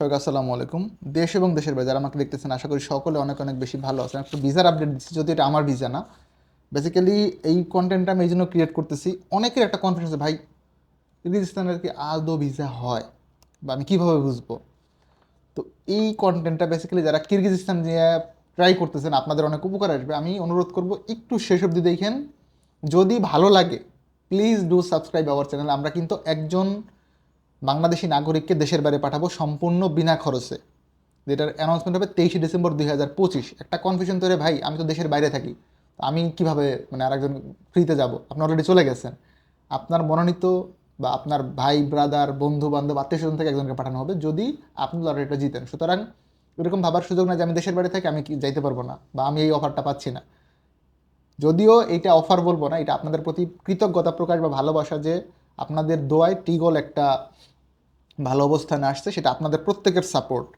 সবাইকে আসসালামু আলাইকুম। দেশ এবং দেশের বাইরে যারা আমাকে দেখতেছেন, আশা করি সকলে অনেক অনেক বেশি ভালো আছেন। একটু ভিসার আপডেট দিচ্ছি যদি এটা আমার ভিসা না। বেসিক্যালি এই কন্টেন্টটা আমি এই জন্য ক্রিয়েট করতেছি। অনেকের একটা কনফিডেন্স ভাই কিরগিজস্তানের কি আদৌ ভিসা হয়? বা আমি কীভাবে বুঝব? তো এই কন্টেন্টটা বেসিক্যালি যারা কিরগিজস্তান নিয়ে ট্রাই করতেছেন, আপনাদের অনেক উপকার আসবে। আমি অনুরোধ করব, একটু শেষ অবধি দেখেন। যদি ভালো লাগে please do subscribe our channel আমরা কিন্তু একজন বাংলাদেশি নাগরিককে দেশের বাইরে পাঠাবো সম্পূর্ণ বিনা খরচে। যেটার অ্যানাউন্সমেন্ট হবে তেইশে ডিসেম্বর দুই হাজার পঁচিশ। একটা কনফিউশন তৈরি ভাই, আমি তো দেশের বাইরে থাকি আমি কীভাবে মানে আরেকজন ফ্রিতে যাব? আপনি অলরেডি চলে গেছেন। আপনার মনোনীত বা আপনার ভাই ব্রাদার বন্ধু বান্ধব আত্মীয় স্বজন থেকে একজনকে পাঠানো হবে। যদি আপনি লটারিটা জিতেন, সুতরাং এরকম ভাবার সুযোগ না যে আমি দেশের বাইরে থাকি, আমি যাইতে পারব না বা আমি এই অফারটা পাচ্ছি না। যদিও এটা অফার বলব না, এটা আপনাদের প্রতি কৃতজ্ঞতা প্রকাশ বা ভালোবাসা যে আপনাদের দোয়ায় টিগল একটা ভালো অবস্থানে আসছে, সেটা আপনাদের প্রত্যেকের সাপোর্ট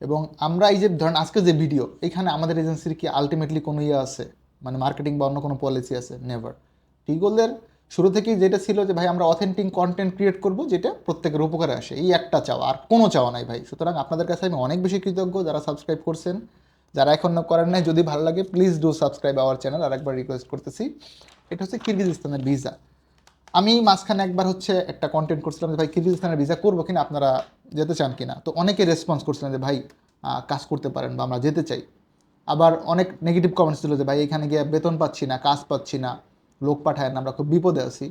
এবং আমরা এই যে, ধরেন আজকে যে ভিডিও এখানে আমাদের এজেন্সির কি আলটিমেটলি কোনো ইয়ে আছে? মানে মার্কেটিং বা অন্য কোনো পলিসি আছে? নেভার টিগলের শুরু থেকেই যেটা ছিল যে, ভাই, আমরা অথেন্টিক কন্টেন্ট ক্রিয়েট করব, যেটা প্রত্যেকের উপকারে আসে। এই একটা চাওয়া, আর কোনো চাওয়া নাই ভাই। সুতরাং আপনাদের কাছে আমি অনেক বেশি কৃতজ্ঞ যারা সাবস্ক্রাইব করছেন। যারা এখন করেন নাই, যদি ভালো লাগে please do subscribe our channel আর একবার রিকোয়েস্ট করতেছি, এটা হচ্ছে কিরগিজস্তানের ভিসা আমি মাঝখানে একবার হচ্ছে একটা কন্টেন্ট করছিলাম যে, ভাই কিরগিজস্তানের ভিসা করব কিনা? আপনারা যেতে চান কিনা? তো অনেকে রেসপন্স করছিলেন যে, ভাই কাজ করতে পারেন বা আমরা যেতে চাই। আবার অনেক নেগেটিভ কমেন্টস ছিল যে, ভাই, এখানে গিয়ে বেতন পাচ্ছি না, কাজ পাচ্ছি না, লোক পাঠায় না, আমরা খুব বিপদে আছি।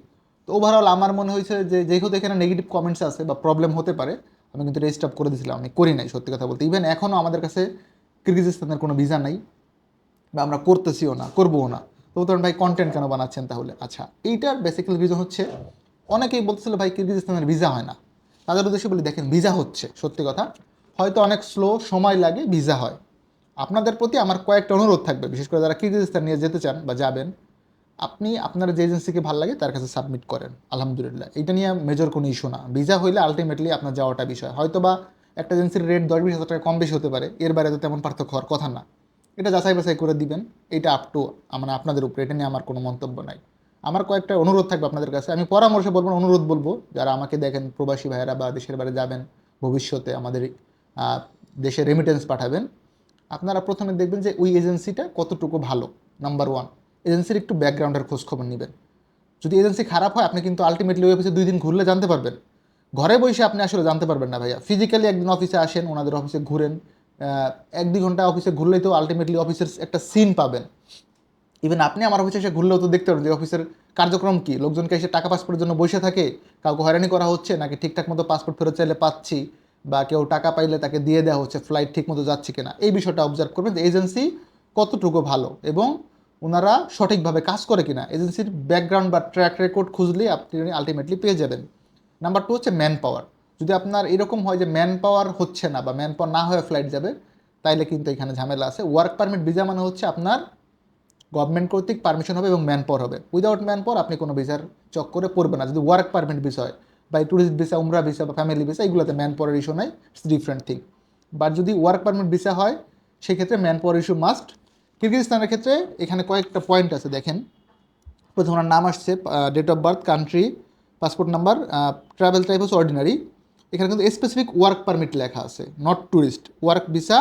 তো ওভারঅল আমার মনে হয়েছে যে, যেহেতু এখানে নেগেটিভ কমেন্টস আছে বা প্রবলেম হতে পারে, আমি কিন্তু রেজিস্ট আপ করে দিয়েছিলাম, আমি করি নাই সত্যি কথা বলতে। ইভেন এখনও আমাদের কাছে কিরগিজস্তানের কোনো ভিসা নাই বা আমরা করতেছিও না, করবও না। তো ধরুন ভাই কন্টেন্ট কেন বানাচ্ছেন তাহলে? আচ্ছা এইটার বেসিক্যালি রিজন হচ্ছে, অনেকেই বলতেছিল ভাই কিরগিজস্তানের ভিসা হয় না। তাদের উদ্দেশ্যে বলি, দেখেন ভিসা হচ্ছে, সত্যি কথা। হয়তো অনেক স্লো সময় লাগে ভিসা হয়। আপনাদের প্রতি আমার কয়েকটা অনুরোধ থাকবে, বিশেষ করে যারা কিরগিজস্তান নিয়ে যেতে চান বা যাবেন, আপনি, আপনার যে এজেন্সিকে ভালো লাগে তার কাছে সাবমিট করেন, আলহামদুলিল্লাহ। এটা নিয়ে মেজর কোনো ইস্যু না। ভিসা হইলে আলটিমেটলি আপনার যাওয়াটা বিষয়। হয়তো বা একটা এজেন্সির রেট দশ বিশ হাজার টাকা কম বেশি হতে পারে, এর বাইরে তো তেমন পার্থক্য হওয়ার কথা না। এটা যাচাই বাছাই করে দিবেন। এটা আপ টু মানে আপনাদের উপরে, এটা নিয়ে আমার কোনো মন্তব্য নাই। আমার কয়েকটা অনুরোধ থাকবে আপনাদের কাছে। আমি পরামর্শ বলব, অনুরোধ বলব, যারা আমাকে দেখেন, প্রবাসী ভাইয়েরা বা দেশের বাইরে যাবেন, ভবিষ্যতে আমাদের দেশে রেমিটেন্স পাঠাবেন, আপনারা প্রথমে দেখবেন যে ওই এজেন্সিটা কতটুকু ভালো। নাম্বার ওয়ান এজেন্সির একটু ব্যাকগ্রাউন্ডের খোঁজ খবর নেবেন। যদি এজেন্সি খারাপ হয়, আপনি কিন্তু আলটিমেটলি ওই অফিসে দুই দিন ঘুরলে জানতে পারবেন। ঘরে বসে আপনি আসলে জানতে পারবেন না ভাইয়া। ফিজিক্যালি একদিন অফিসে আসেন, ওনাদের অফিসে ঘুরেন এক দুই ঘণ্টা অফিসে ঘুরলেই তো আলটিমেটলি অফিসের একটা সিন পাবেন। ইভেন আপনি আমার অফিসে এসে ঘুরলেও তো দেখতে পারেন যে অফিসের কার্যক্রম কী। লোকজনকে এসে টাকা পাসপোর্টের জন্য বসে থাকে, কাউকে হয়রানি করা হচ্ছে, নাকি ঠিকঠাক মতো পাসপোর্ট ফেরত চাইলে পাচ্ছি, বা কেউ টাকা পাইলে তাকে দিয়ে দেওয়া হচ্ছে ফ্লাইট ঠিক মতো যাচ্ছে কিনা। এই বিষয়টা অবজার্ভ করবেন যে এজেন্সি কতটুকু ভালো এবং ওনারা সঠিকভাবে কাজ করে কিনা। এজেন্সির ব্যাকগ্রাউন্ড বা ট্র্যাক রেকর্ড খুঁজলেই আপনি আলটিমেটলি পেয়ে যাবেন। নাম্বার টু হচ্ছে ম্যান পাওয়ার যদি আপনার এরকম হয় যে ম্যান পাওয়ার হচ্ছে না বা ম্যান পাওয়ার না হয়ে ফ্লাইট যাবে, তাইলে কিন্তু এখানে ঝামেলা আছে। ওয়ার্ক পারমিট ভিসা মানে হচ্ছে আপনার গভর্নমেন্ট কর্তৃক পারমিশন হবে এবং ম্যান পাওয়ার হবে। উইদাউট ম্যান পাওয়ার আপনি কোনো ভিসার চক্করে পড়বে না। যদি ওয়ার্ক পারমিট বিষয় বা ট্যুরিস্ট ভিসা উমরা ভিসা বা ফ্যামিলি ভিসা এগুলোতে ম্যান পাওয়ার ইস্যু নাই ইটস ডিফারেন্ট থিং বাট যদি ওয়ার্ক পারমিট ভিসা হয়, সেক্ষেত্রে ম্যান পাওয়ার ইস্যু মাস্ট কিরগিজস্তানের ক্ষেত্রে এখানে কয়েকটা পয়েন্ট আছে, দেখেন। প্রথম ওনার নাম আসছে date of birth country passport number travel type হচ্ছে অর্ডিনারি এখানে কিন্তু স্পেসিফিক ওয়ার্ক পারমিট লেখা আছে নট ট্যুরিস্ট ওয়ার্ক ভিসা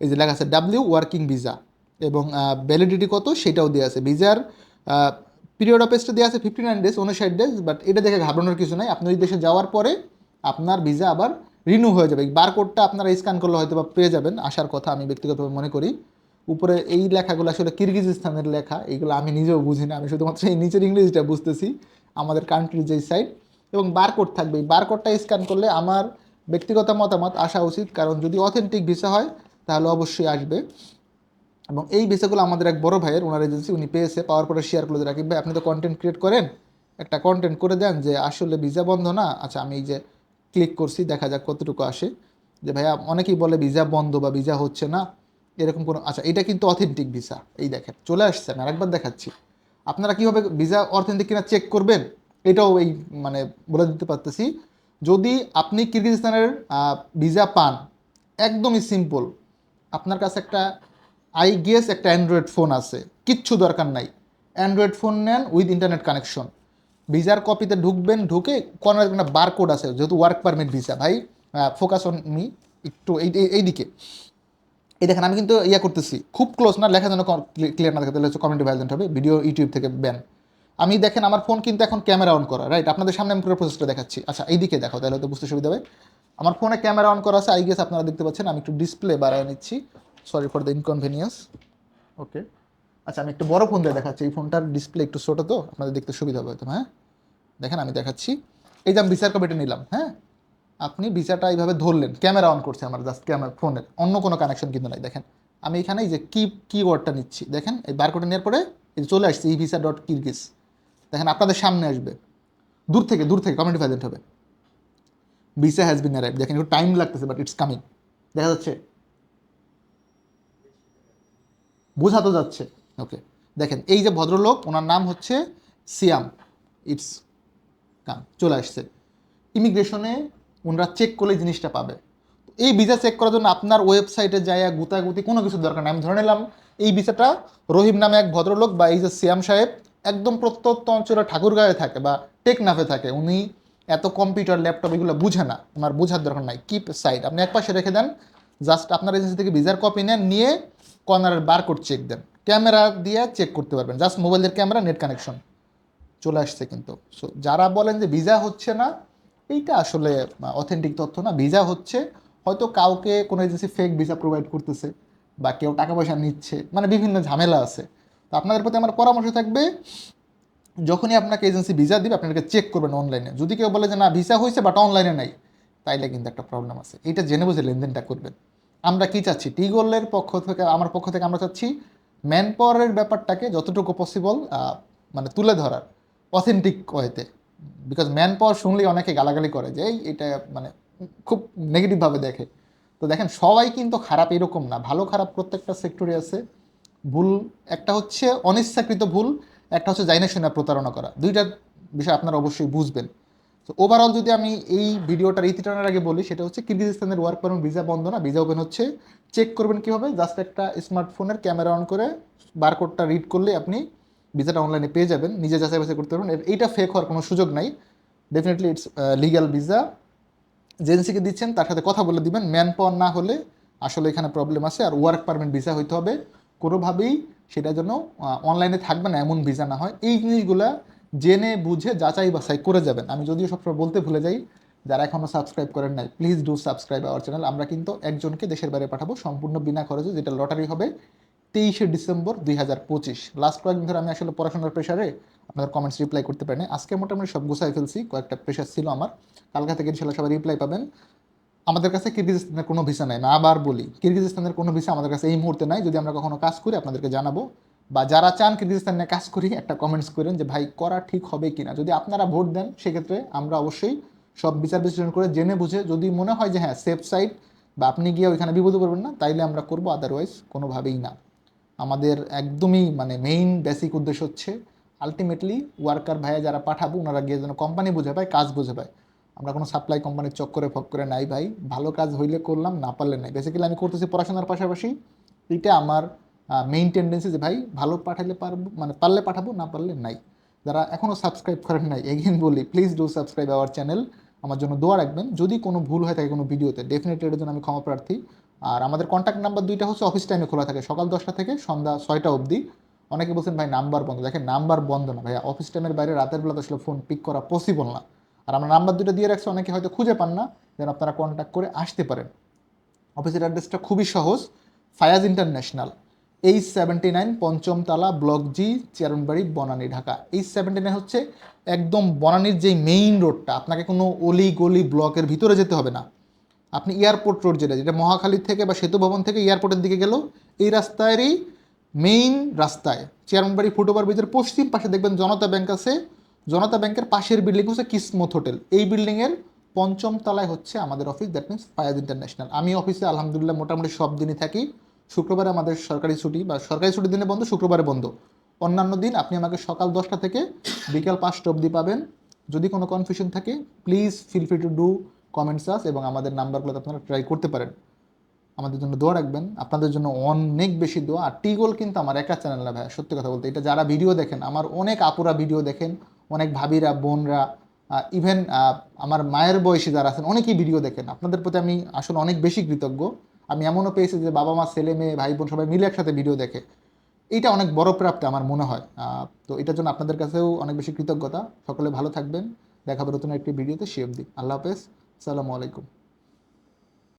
এই যে লেখা আছে ডাব্লিউ ওয়ার্কিং ভিসা এবং ভ্যালিডিটি কত সেটাও দেওয়া আছে। ভিসার পিরিয়ড অফ স্টে দেওয়া আছে ফিফটি নাইন ডেজ উনষাট ডেজ বাট এটা দেখে ঘাবড়ানোর কিছু নাই। আপনি ওই দেশে যাওয়ার পরে আপনার ভিসা আবার রিনিউ হয়ে যাবে। বারকোডটা আপনারা স্ক্যান করলে হয়তো বা পেয়ে যাবেন, আসার কথা আমি ব্যক্তিগতভাবে মনে করি। উপরে এই লেখাগুলো আসলে কিরগিজস্তানের লেখা এইগুলো আমি নিজেও বুঝি না আমি শুধুমাত্র এই নিচের ইংরেজিটা বুঝতেছি। আমাদের কান্ট্রির যেই সাইড এবং বারকোড থাকবে। এই বারকোডটা স্ক্যান করলে আমার ব্যক্তিগত মতামত আসা উচিত, কারণ যদি অথেন্টিক ভিসা হয়, তাহলে অবশ্যই আসবে। এবং এই ভিসাগুলো আমাদের এক বড় ভাইয়ের ওনার এজেন্সি উনি পেয়েছে, পাওয়ার পরে শেয়ার করে রাখি ভাই, আপনি তো কন্টেন্ট ক্রিয়েট করেন, একটা কন্টেন্ট করে দেন যে আসলে ভিসা বন্ধ না? আচ্ছা আমি এই যে ক্লিক করছি, দেখা যাক কতটুকু আসে। যে ভাইয়া, অনেকেই বলে ভিসা বন্ধ বা ভিসা হচ্ছে না। এরকম কোনো আচ্ছা এটা কিন্তু অথেন্টিক ভিসা এই দেখেন, চলে আসছে, আমি আরেকবার দেখাচ্ছি। আপনারা কীভাবে ভিসা অথেন্টিক কিনা চেক করবেন? এটাও এই মানে বলে দিতে পারতেছি। যদি আপনি কিরগিজস্তানের ভিসা পান, একদমই সিম্পল আপনার কাছে একটা আই গেস একটা অ্যান্ড্রয়েড ফোন আছে, কিচ্ছু দরকার নাই। অ্যান্ড্রয়েড ফোন নেন উইথ ইন্টারনেট কানেকশন ভিসার কপিতে ঢুকবেন, ঢুকে কর্নার একটা বারকোড আছে, যেহেতু ওয়ার্ক পারমিট ভিসা ভাই। ফোকাস অন মি একটু এই, এই- এইদিকে এই দেখেন, আমি কিন্তু ইয়া করতেছি, খুব ক্লোজ না, লেখা যেন ক্লিয়ার না থাকে, তাহলে হচ্ছে কমেন্ট ভায়োলেন্ট হবে ভিডিও ইউটিউব থেকে ব্যান আমি দেখেন আমার ফোন কিন্তু এখন ক্যামেরা অন করা রাইট আপনাদের সামনে আমি পুরো প্রসেসটা দেখাচ্ছি। আচ্ছা এইদিকে দেখো, তাহলে তো বুঝতে সুবিধা হবে। আমার ফোনে ক্যামেরা অন করা আছে আই গেস আপনারা দেখতে পাচ্ছেন, আমি একটু ডিসপ্লে বাড়ায় নিচ্ছি। Sorry for the inconvenience okay আচ্ছা আমি একটু বড় ফোন দিয়ে দেখাচ্ছি। এই ফোনটার ডিসপ্লে একটু ছোটো তো, আপনাদের দেখতে সুবিধা হবে হয়তো হ্যাঁ? দেখেন, আমি দেখাচ্ছি। এই যে আমি বিচার কপিটা নিলাম হ্যাঁ? আপনি ভিসাটা এইভাবে ধরলেন ক্যামেরা অন করছে আমার জাস্ট ক্যামেরা ফোনের অন্য কোনো কানেকশন কিন্তু নাই, দেখেন। আমি এখানে এই যে কি কিওয়ার্ডটা নিচ্ছি, দেখেন? এই বারকোডে নেওয়ার পরে চলে আসছে ই ভিসা ডট কিরগিস দেখেন আপনাদের সামনে আসবে। দূর থেকে দূর থেকে কমেন্ট ভাইজেন্ট হবে। ভিসা হ্যাজ বিন অ্যারাইভ দেখেন একটু টাইম লাগতেছে বাট ইটস কামিং দেখা যাচ্ছে। বোঝা তো যাচ্ছে। ওকে দেখেন, এই যে ভদ্রলোক, ওনার নাম হচ্ছে সিয়াম। ইটস কাম চলে আসছে। ইমিগ্রেশনে ওনারা চেক করলে জিনিসটা পাবে। এই ভিসা চেক করার জন্য আপনার ওয়েবসাইটে যায় গুতাগুতি কোনো কিছু দরকার নেই। আমি ধরে নিলাম, এই ভিসাটা রহিম নামে এক ভদ্রলোক বা এই যে সিয়াম সাহেব একদম প্রত্যন্ত অঞ্চলে ঠাকুরগাঁয়ে থাকে বা টেকনাফে থাকে, উনি এত কম্পিউটার ল্যাপটপ এগুলো বুঝে না। ওনার বোঝার দরকার নাই কিপ সাইড আপনি এক পাশে রেখে দেন জাস্ট আপনার এজেন্সি থেকে ভিসার কপি নেন, নিয়ে কর্নারের বারকোড চেক দেন। ক্যামেরা দিয়ে চেক করতে পারবেন জাস্ট মোবাইলের ক্যামেরা নেট কানেকশন চলে আসছে কিন্তু। সো যারা বলেন যে ভিসা হচ্ছে না, এইটা আসলে অথেন্টিক তথ্য না। ভিসা হচ্ছে, হয়তো কাউকে কোনো এজেন্সি ফেক ভিসা প্রোভাইড করতেছে, বা কেউ টাকা পয়সা নিচ্ছে মানে বিভিন্ন ঝামেলা আছে। তো আপনাদের প্রতি আমার পরামর্শ থাকবে, যখনই আপনাকে এজেন্সি ভিসা দিবে আপনাকে চেক করবেন অনলাইনে যদি কেউ বলে যে, না ভিসা হয়েছে বাট অনলাইনে নাই, তাইলে কিন্তু একটা প্রবলেম আছে। এটা জেনে বুঝে লেনদেনটা করবেন। আমরা কি চাচ্ছি? টিগোলের পক্ষ থেকে, আমার পক্ষ থেকে আমরা চাচ্ছি ম্যান পাওয়ারের ব্যাপারটাকে যতটুকু পসিবল মানে তুলে ধরার অথেন্টিক ওয়েতে বিকজ ম্যান পাওয়ার শুনলেই অনেকে গালাগালি করে যে এটা মানে খুব নেগেটিভভাবে দেখে। তো দেখেন, সবাই কিন্তু খারাপ এরকম না। ভালো খারাপ প্রত্যেকটা সেক্টরে আছে। ভুল, একটা হচ্ছে অনিচ্ছাকৃত ভুল, একটা হচ্ছে জাইনা শুনে প্রতারণা করা। দুইটা বিষয় আপনারা অবশ্যই বুঝবেন। তো ওভারঅল যদি আমি এই ভিডিওটার ইতি টানার আগে বলি, সেটা হচ্ছে কিরগিজস্তানের ওয়ার্ক পারমিট ভিসা বন্ধ না ভিসা ওপেন হচ্ছে। চেক করবেন কীভাবে? জাস্ট একটা স্মার্টফোনের ক্যামেরা অন করে বারকোডটা রিড করলে আপনি ভিসাটা অনলাইনে পেয়ে যাবেন। নিজে যাচাই বাছাই করতে পারবেন। এইটা ফেক হওয়ার কোনো সুযোগ নাই। ডেফিনেটলি ইটস লিগ্যাল ভিসা এজেন্সিকে দিচ্ছেন, তার সাথে কথা বলে দিবেন। ম্যান পাওয়ার না হলে আসলে এখানে প্রবলেম আছে। আর ওয়ার্ক পারমিট ভিসা হইতে হবে। কোনোভাবেই সেটা যেন অনলাইনে থাকবে না, এমন ভিসা না হয়। এই জিনিসগুলা জেনে, বুঝে, যাচাই বাছাই করে যাবেন। আমি যদিও সবসময় বলতে ভুলে যাই, যারা এখনও সাবস্ক্রাইব করেন নাই please do subscribe our channel আমরা কিন্তু একজনকে দেশের বাইরে পাঠাবো সম্পূর্ণ বিনা খরচে, যেটা লটারি হবে তেইশে ডিসেম্বর দুই হাজার পঁচিশ। লাস্ট কয়েকদিন ধরে আমি আসলে পড়াশোনার প্রেশারে আপনাদের কমেন্টস রিপ্লাই করতে পারিনি। আজকে মোটামুটি সব গুছাই ফেলছি, কয়েকটা প্রেশার ছিল আমার। কালকা থেকে ইনশাল্লাহ সবাই রিপ্লাই পাবেন। আমাদের কাছে কিরগিজস্তানের কোনো ভিসা নাই। আমি আবার বলি, কিরগিজস্তানের কোনো ভিসা আমাদের কাছে এই মুহূর্তে নাই। যদি আমরা কখনো কাজ করি, আপনাদেরকে জানাব। বা যারা চান কিরগিজস্তানে কাজ করি, একটা কমেন্টস করেন যে, ভাই, করা ঠিক হবে কিনা? যদি আপনারা ভোট দেন, সেক্ষেত্রে আমরা অবশ্যই সব বিচার বিশ্লেষণ করে জেনে বুঝে, যদি মনে হয় যে হ্যাঁ সেফ সাইড বা আপনি গিয়ে ওইখানে বিপদে পড়বেন না, তাইলে আমরা করব আদারওয়াইজ কোনোভাবেই না। আমাদের একদমই মানে মেইন বেসিক উদ্দেশ্য হচ্ছে আলটিমেটলি ওয়ার্কার ভাইয়া যারা পাঠাবো, ওনারা গিয়ে যেন কোম্পানি বুঝে পায়, কাজ বুঝে পায়। আমরা কোনো সাপ্লাই কোম্পানির চক্করে ফক করে নাই ভাই। ভালো কাজ হইলে করলাম, না পারলে নাই। বেসিক্যালি আমি করতেছি পড়াশোনার পাশাপাশি। এটা আমার মেইন টেন্ডেন্সি যে ভাই, ভালো পাঠালে পারব মানে পারলে পাঠাবো, না পারলে নাই। যারা এখনও সাবস্ক্রাইব করেন নাই এগেন বলি please do subscribe our channel আমার জন্য দোয়া রাখবেন। যদি কোনো ভুল হয়ে থাকে কোনো ভিডিওতে ডেফিনেটলি এটার জন্য আমি ক্ষমা প্রার্থী। আর আমাদের কন্ট্যাক্ট নাম্বার দুইটা হচ্ছে অফিস টাইমে খোলা থাকে, সকাল দশটা থেকে সন্ধ্যা ছয়টা অবধি। অনেকে বলছেন, ভাই নাম্বার বন্ধ। দেখেন নাম্বার বন্ধ না ভাইয়া। অফিস টাইমের বাইরে রাতের বেলা তো আসলে ফোন পিক করা পসিবল না। আর আমরা নাম্বার দুটো দিয়ে রাখছি, অনেকে হয়তো খুঁজে পান না, যেন আপনারা কন্ট্যাক্ট করে আসতে পারেন। অফিসের অ্যাড্রেসটা খুবই সহজ Fayaz international H seventy nine পঞ্চম তালা block G Chairmanbari Banani Dhaka H seventy nine হচ্ছে একদম বনানীর যেই মেইন রোডটা আপনাকে কোনো অলি গলি ব্লকের ভিতরে যেতে হবে না। আপনি এয়ারপোর্ট রোড যেটা যেটা মহাখালী থেকে বা সেতু ভবন থেকে এয়ারপোর্টের দিকে গেলেও এই রাস্তারই মেইন রাস্তায়। চেয়ারমবাড়ি ফুটওভার ব্রিজের পশ্চিম পাশে দেখবেন জনতা ব্যাংক আছে জনতা ব্যাংকের পাশের বিল্ডিং হচ্ছে কিসমত হোটেল। এই বিল্ডিংয়ের পঞ্চম তলায় হচ্ছে আমাদের office that means Fayaz international আমি অফিসে আলহামদুলিল্লাহ মোটামুটি সব দিনই থাকি। শুক্রবারে আমাদের সরকারি ছুটি বা সরকারি ছুটির দিনে বন্ধ, শুক্রবারে বন্ধ। অন্যান্য দিন আপনি আমাকে সকাল দশটা থেকে বিকাল পাঁচটা অবধি পাবেন। যদি কোনো কনফিউশন থাকে please feel free to do comments us এবং আমাদের নাম্বারগুলোতে আপনারা ট্রাই করতে পারেন। আমাদের জন্য দোয়া রাখবেন। আপনাদের জন্য অনেক বেশি দোয়া। আর টিগোল কিন্তু আমার একা চ্যানেল না ভাই সত্যি কথা বলতে। এটা যারা ভিডিও দেখেন, আমার অনেক আপুরা ভিডিও দেখেন। অনেক ভাবিরা, বোনরা ইভেন আমার মায়ের বয়সী যারা আছেন, অনেকেই ভিডিও দেখেন। আপনাদের প্রতি আমি আসলে অনেক বেশি কৃতজ্ঞ। আমি এমনও পেয়েছি যে বাবা মা, ছেলে মেয়ে, ভাই বোন সবাই মিলে একসাথে ভিডিও দেখে। এইটা অনেক বড় প্রাপ্তি আমার মনে হয়। তো এটার জন্য আপনাদের কাছেও অনেক বেশি কৃতজ্ঞতা। সকলে ভালো থাকবেন। দেখা হবে নতুন একটি ভিডিওতে সে অব্দি আল্লাহ হাফেজ। আসসালামু আলাইকুম।